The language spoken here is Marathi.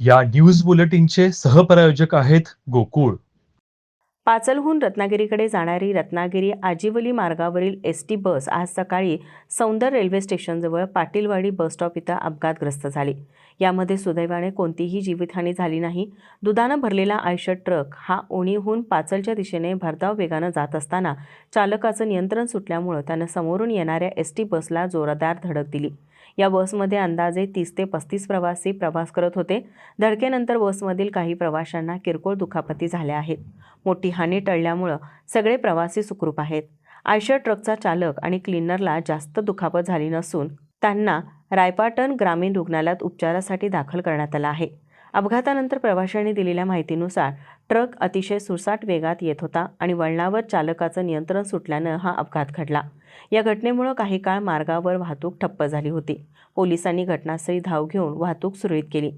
या न्यूज बुलेटिनचे सहप्रायोजक आहेत गोकुळ. पाचलहून रत्नागिरीकडे जाणारी रत्नागिरी आजिवली मार्गावरील एस टी बस आज सकाळी सौंदर रेल्वे स्टेशनजवळ पाटीलवाडी बसस्टॉप इथं अपघातग्रस्त झाली. यामध्ये सुदैवाने कोणतीही जीवितहानी झाली नाही. दुधानं भरलेला आयशर ट्रक हा ओणीहून पाचलच्या दिशेने भरधाव वेगानं जात असताना चालकाचं नियंत्रण सुटल्यामुळं त्यानं समोरून येणाऱ्या एस टी बसला जोरदार धडक दिली. या बसमध्ये अंदाजे तीस ते पस्तीस प्रवासी प्रवास करत होते. धडकेनंतर बसमधील काही प्रवाशांना किरकोळ दुखापती झाल्या आहेत. मोठी हानी टळल्यामुळं सगळे प्रवासी सुखरूप आहेत. आयशर ट्रकचा चालक आणि क्लीनरला जास्त दुखापत झाली नसून त्यांना रायपाटन ग्रामीण रुग्णालयात उपचारासाठी दाखल करण्यात आलं आहे. अपघातानंतर प्रवाशांनी दिलेल्या माहितीनुसार ट्रक अतिशय सुसाट वेगात येत होता आणि वळणावर चालकाचं नियंत्रण सुटल्यानं हा अपघात घडला. या घटनेमुळं काही काळ मार्गावर वाहतूक ठप्प झाली होती. पोलिसांनी घटनास्थळी धाव घेऊन वाहतूक सुरळीत केली.